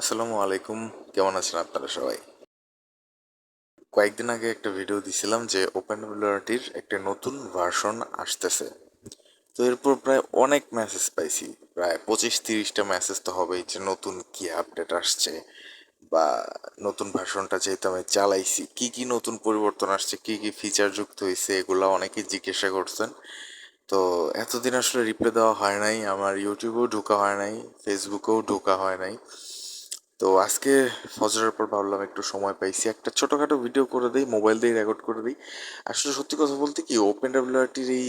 আসসালামু আলাইকুম। কেমন আছেন আপনারা সবাই? কয়েকদিন আগে একটা ভিডিও দিছিলাম যে ওপেন বিলিয়ারিটির একটা নতুন ভার্সন আসতেছে। তো এরপর প্রায় অনেক মেসেজ পাইছি। প্রায় পঁচিশ তিরিশটা মেসেজ তো হবেই যে নতুন কি আপডেট আসছে বা নতুন ভার্সনটা যেহেতু আমি চালাইছি, কি কি নতুন পরিবর্তন আসছে, কি কি ফিচার যুক্ত হয়েছে এগুলো অনেকেই জিজ্ঞাসা করছেন। তো এতদিন আসলে রিপ্লাই দেওয়া হয় নাই, আমার ইউটিউবেও ঢোকা হয় নাই ফেসবুকেও ঢোকা হয় নাই। তো আজকে ফজরের পর ভাবলাম একটু সময় পাইছি। একটা ছোটোখাটো ভিডিও করে দিই মোবাইল দিয়ে রেকর্ড করে দিই। আসলে সত্যি কথা বলতে কি ওপেন ডাব্লিউআরটির এই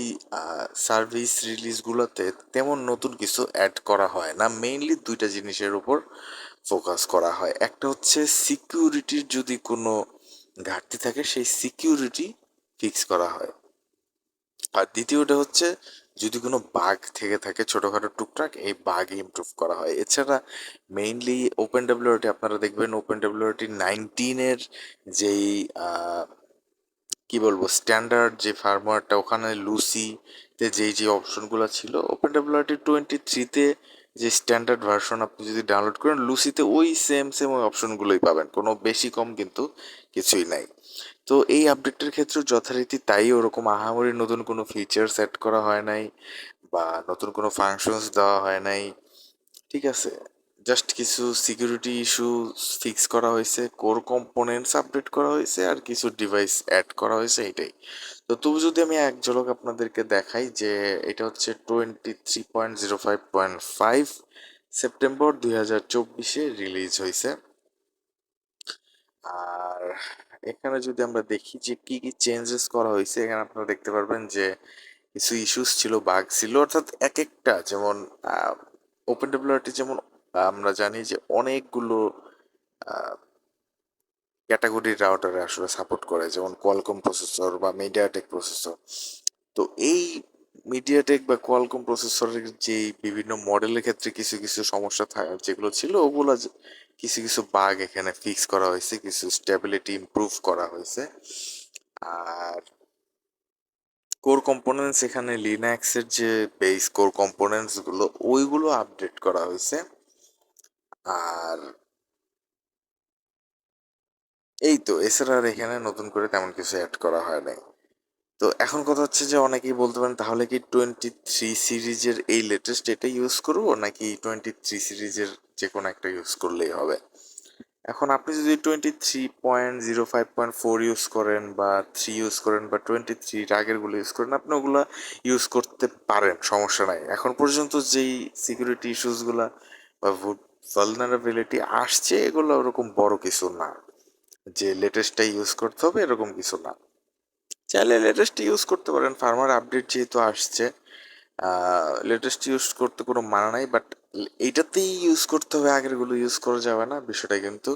সার্ভিস রিলিজগুলোতে তেমন নতুন কিছু অ্যাড করা হয় না। মেইনলি দুইটা জিনিসের উপর ফোকাস করা হয়। একটা হচ্ছে সিকিউরিটির যদি কোনো ঘাটতি থাকে, সেই সিকিউরিটি ফিক্স করা হয়। আর দ্বিতীয়টা হচ্ছে যদি কোনো বাঘ থেকে থাকে ছোটোখাটো টুকটাক, এই বাগ ইমপ্রুভ করা হয়। এছাড়া মেইনলি ওপেন ডাব্লিউটি আপনারা দেখবেন ওপেন ডাব্লিউটি নাইনটিনের যেই কি বলব স্ট্যান্ডার্ড যে ফার্মারটা ওখানে লুসিতে যেই যে অপশনগুলো ছিল ওপেন ডাব্লিউটি টোয়েন্টি থ্রিতে যে স্ট্যান্ডার্ড ভার্সন আপনি যদি ডাউনলোড করেন লুসিতে ওই সেম সেম ওই অপশনগুলোই পাবেন। কোনো বেশি, কম কিন্তু কিছুই নাই। তো এই আপডেটটার ক্ষেত্রে যথারীতি তাই ওরকম আহামরি নতুন কোনো ফিচার সেট করা হয় নাই বা নতুন কোনো ফাংশনস দেওয়া হয় নাই। ঠিক আছে? জাস্ট কিছু সিকিউরিটি ইস্যু ফিক্স করা হয়েছে কোর কম্পোনেন্টস আপডেট করা হয়েছে আর কিছু ডিভাইস অ্যাড করা হয়েছে, এটাই। তো তবু যদি আমি এক ঝলক আপনাদেরকে দেখাই যে এটা হচ্ছে twenty three point zero five point five September দুই হাজার চব্বিশে রিলিজ হয়েছে। আর এখানে যদি আমরা দেখি যে কি কি চেঞ্জেস করা হয়েছে, এখানে আপনারা দেখতে পারবেন যে কিছু ইস্যুস ছিল বাগ ছিল, অর্থাৎ এক একটা, যেমন ওপেন ডেভেলপারটি যেমন আমরা জানি যে অনেকগুলো ক্যাটাগরির রাউটারে আসলে সাপোর্ট করে, যেমন কোয়ালকম প্রসেসর বা মিডিয়াটেক প্রসেসর তো এই মিডিয়াটেক বা কোয়ালকম প্রসেসরের যে বিভিন্ন মডেলের ক্ষেত্রে কিছু কিছু সমস্যা থাকে যেগুলো ছিল, ওগুলো কিছু কিছু বাগ এখানে ফিক্স করা হয়েছে, কিছু স্টেবিলিটি ইমপ্রুভ করা হয়েছে। আর কোর কম্পোনেন্টস এখানে লিনাক্সের যে বেস কোর কম্পোনেন্টসগুলো ওইগুলো আপডেট করা হয়েছে। আর এই তো, এছাড়া আর এখানে নতুন করে তেমন কিছু অ্যাড করা হয় নাই। তো এখন কথা হচ্ছে যে অনেকেই বলতে পারেন, তাহলে কি টোয়েন্টি থ্রি সিরিজের এই লেটেস্ট এটা ইউজ করব? নাকি টোয়েন্টি থ্রি সিরিজের যে কোনো একটা ইউজ করলেই হবে? এখন আপনি যদি twenty three point zero five point four use করেন বা থ্রি ইউজ করেন বা টোয়েন্টি থ্রি আগেরগুলো ইউজ করেন, আপনি ওগুলো ইউজ করতে পারেন, সমস্যা নাই। এখন পর্যন্ত যেই সিকিউরিটি ইস্যুসগুলো বা ভালনারেবিলিটি আসছে, এগুলো ওরকম বড় কিছু না। যে লেটেস্টটা ইউজ করতে হবে, এরকম কিছু না। চাইলে লেটেস্ট ইউজ করতে পারেন। ফার্মার আপডেট যেহেতু আসছে লেটেস্ট ইউজ করতে কোনো মানা নাই বাট এইটাতেই ইউজ করতে হবে, আগেরগুলো ইউজ করা যাবে না, বিষয়টা কিন্তু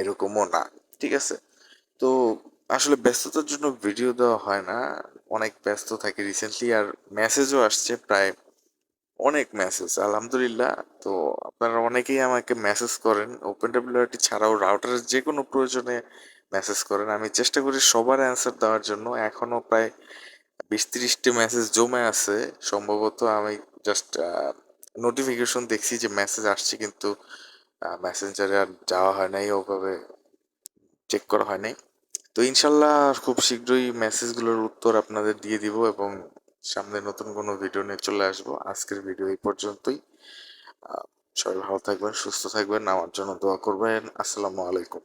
এরকমও না। ঠিক আছে? তো আসলে ব্যস্ততার জন্য ভিডিও দেওয়া হয় না। অনেক ব্যস্ত থাকি রিসেন্টলি আর মেসেজও আসছে প্রায় অনেক মেসেজ আলহামদুলিল্লাহ। তো আপনারা অনেকেই আমাকে মেসেজ করেন। ওপেন ডাব্লিউআরটি ছাড়াও রাউটারের যে কোনো প্রয়োজনে মেসেজ করেন। আমি চেষ্টা করি সবার অ্যান্সার দেওয়ার জন্য। এখনও প্রায় বিশ তিরিশটি মেসেজ জমে আছে। সম্ভবত আমি জাস্ট নোটিফিকেশন দেখছি যে মেসেজ আসছে কিন্তু মেসেঞ্জারে আর যাওয়া হয় নাই, ওভাবে চেক করা হয় নাই। তো ইনশাল্লাহ খুব শীঘ্রই মেসেজগুলোর উত্তর আপনাদের দিয়ে দিব এবং সামনে নতুন কোনো ভিডিও নিয়ে চলে আসব। আজকের ভিডিও এই পর্যন্তই। সবাই ভালো থাকবেন, সুস্থ থাকবেন। আমার জন্য দোয়া করবেন। আসসালামু আলাইকুম।